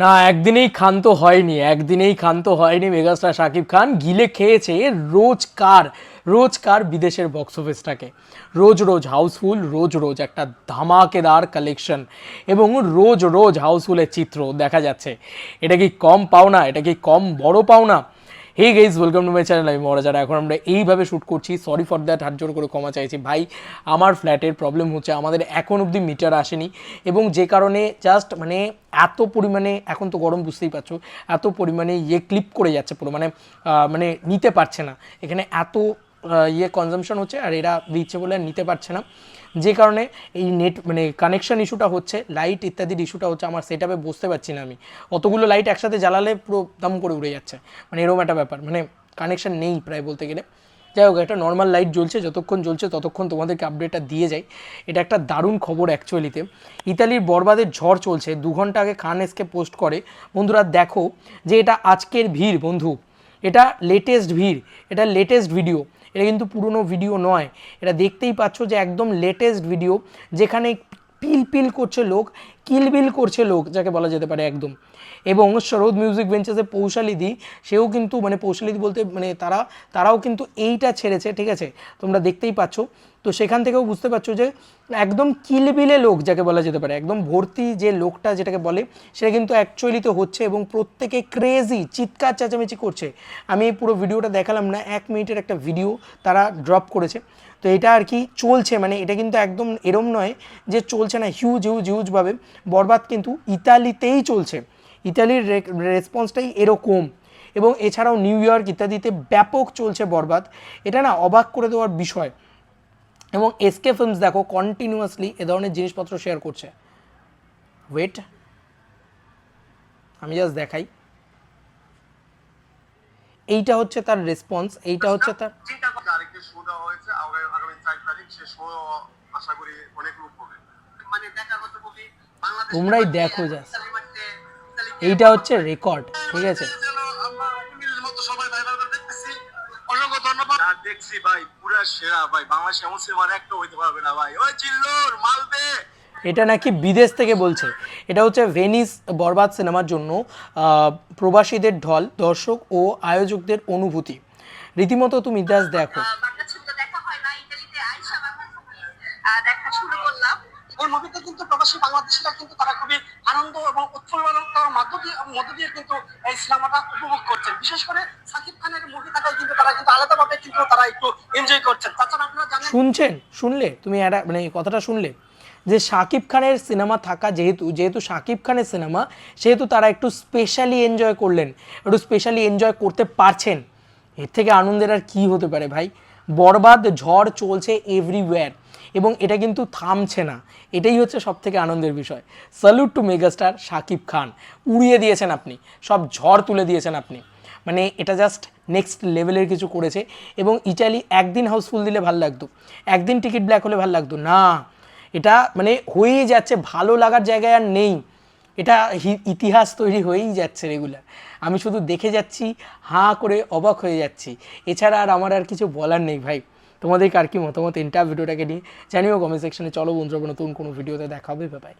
না, একদিনেই ক্ষান্ত হয়নি, একদিনেই ক্ষান্ত হয়নি মেগাস্টার শাকিব খান। গিলে খেয়েছে রোজকার রোজকার বিদেশের বক্স অফিসটাকে রোজ রোজ হাউসফুল রোজ রোজ একটা ধামাকেদার কালেকশন এবং রোজ রোজ হাউসফুলের চিত্র দেখা যাচ্ছে। এটা কি কম পাওনা, এটা কি কম বড় পাওনা? Hey guys welcome to my channel আমি মহারাজারা এখন আমরা এইভাবে শ্যুট করছি। সরি ফর দ্যাট হাত জোর করে ক্ষমা চাইছি। ভাই, আমার ফ্ল্যাটের প্রবলেম হচ্ছে, আমাদের এখন অবধি মিটার আসেনি। এবং যে কারণে জাস্ট মানে এত পরিমাণে, এখন তো গরম বুঝতেই পারছ, এত পরিমাণে ইয়ে ক্লিপ করে যাচ্ছে পুরো। মানে মানে নিতে পারছে না। এখানে এত ইয়ে কনজামশন হচ্ছে আর এরা দিচ্ছে বলে নিতে পারছে না। যে কারণে এই নেট মানে কানেকশন ইস্যুটা হচ্ছে লাইট ইত্যাদির ইস্যুটা হচ্ছে, আমার সেট আপে বসতে পারছি না আমি। অতগুলো লাইট একসাথে জ্বালালে পুরো দাম করে উড়ে যাচ্ছে। মানে এরকম একটা ব্যাপার। মানে কানেকশন নেই প্রায় বলতে গেলে। যাই হোক, একটা নর্মাল লাইট জ্বলছে, যতক্ষণ জ্বলছে ততক্ষণ তোমাদেরকে আপডেটটা দিয়ে যায় এটা একটা দারুণ খবর অ্যাকচুয়ালিতে ইতালির বরবাদের ঝড় চলছে, দু ঘণ্টা আগে খান এসকে পোস্ট করে। বন্ধুরা, দেখো যে এটা আজকের ভিড়, বন্ধু। এটা লেটেস্ট ভিড়, এটা লেটেস্ট ভিডিও এটা কিন্তু পুরনো ভিডিও নয়। এটা দেখতেই পাচ্ছ যে একদম লেটেস্ট ভিডিও যেখানে পিল পিল করছে লোক। কিলবিল করছে লোক, যাকে বলা যেতে পারে একদম। এবং শরৎ মিউজিক বেঞ্চেসে পৌশালিদি, সেও কিন্তু মানে পৌশালিদি বলতে মানে তারা, তারাও কিন্তু এইটা ছেড়েছে, ঠিক আছে? তোমরা দেখতেই পাচ্ছ। তো সেখান থেকেও বুঝতে পারছ যে একদম কিলবিলে লোক, যাকে বলা যেতে পারে, একদম ভর্তি যে লোকটা যেটাকে বলে, সেটা কিন্তু অ্যাকচুয়ালি তো হচ্ছে এবং প্রত্যেকে ক্রেজি চিৎকার, চেঁচামেচি করছে। আমি এই পুরো ভিডিওটা দেখালাম না, এক মিনিটের একটা ভিডিও তারা ড্রপ করেছে। তো এটা আর কি চলছে মানে এটা কিন্তু একদম এরম নয় যে চলছে না হিউজ হিউজ হিউজভাবে বরবাদ কিন্তু ইতালিতেই চলছে। ইতালির রেসপন্সটাই এরকম। এবং এছাড়াও নিউ ইয়র্ক ইত্যাদিতে ব্যাপক চলছে বরবাদ। এটা না অবাক করে দেওয়ার বিষয়। এবং এসকে ফিল্মস দেখো কন্টিনিউয়াসলি এ ধরনের জিনিসপত্র শেয়ার করছে। ওয়েট আমি জাস্ট দেখাই। এইটা হচ্ছে তার রেসপন্স এইটা হচ্ছে তার আশা করি অনেক লোক মানে বাংলাদেশ তোমরাই দেখো just। এইটা হচ্ছে রেকর্ড ঠিক আছে? ভাই ভাই দেখতেছি। অসংখ্য ধন্যবাদ। আর দেখছি ভাই পুরা সেরা ভাই। বাংলাদেশ এমন সিনেমার একটা হইতে পারবে না ভাই। ওই চিল্লোর মালদে। এটা নাকি বিদেশ থেকে বলছে। এটা হচ্ছে ভেনিস বরবাদ সিনেমার জন্য আহ, প্রবাসীদের ঢল দর্শক ও আয়োজকদের অনুভূতি। রীতিমতো তুমি জাস্ট দেখো। হয় দেখা শুরু করলাম। এই মুভিতে কিন্তু প্রবাসী বাংলাদেশিরা কিন্তু তারা খুবই আনন্দ এবং উৎফুল্লতার মধ্য দিয়ে মধ্য দিয়ে কিন্তু এই সিনেমাটা উপভোগ করছেন। বিশেষ করে সাকিব খানের মুভি থাকায় কিন্তু তারা কিন্তু আলাদাভাবে কিন্তু তারা একটু এনজয় করছেন। তাছাড়া আপনারা জানেন শুনছেন? শুনলে? তুমি একটা মানে কথাটা শুনলে? যে শাকিব খানের সিনেমা থাকা যেহেতু যেহেতু শাকিব খানের সিনেমা, সেহেতু তারা একটু স্পেশালি এনজয় করলেন, একটু স্পেশালি এনজয় করতে পারছেন। এর থেকে আনন্দের আর কি হতে পারে ভাই? বরবাদ, ঝড় চলছে এভরিওয়্যার এবং এটা কিন্তু থামছে না। এটাই হচ্ছে সব থেকে আনন্দের বিষয়। Salute to megastar Shakib Khan. উড়িয়ে দিয়েছেন আপনি। সব ঝড় তুলে দিয়েছেন আপনি। মানে এটা জাস্ট নেক্সট লেভেলের কিছু করেছে এবং ইটালি একদিন হাউসফুল দিলে ভালো লাগতো। একদিন টিকিট ব্ল্যাক হলে ভালো লাগতো। না, এটা মানে হয়েই যাচ্ছে। ভালো লাগার জায়গায় আর নেই। এটা ইতিহাস তৈরি হয়েই যাচ্ছে রেগুলার আমি শুধু দেখে যাচ্ছি, হাঁ করে অবাক হয়ে যাচ্ছি। এছাড়া আর আমার আর কিছু বলার নেই ভাই। তোমাদের কার কি মতামত? এন্টার ভিডিওটাকে নিয়ে জানিও কমেন্ট সেকশনে চলো বন্ধুরা, নতুন কোনো ভিডিওতে দেখা হবে। বাই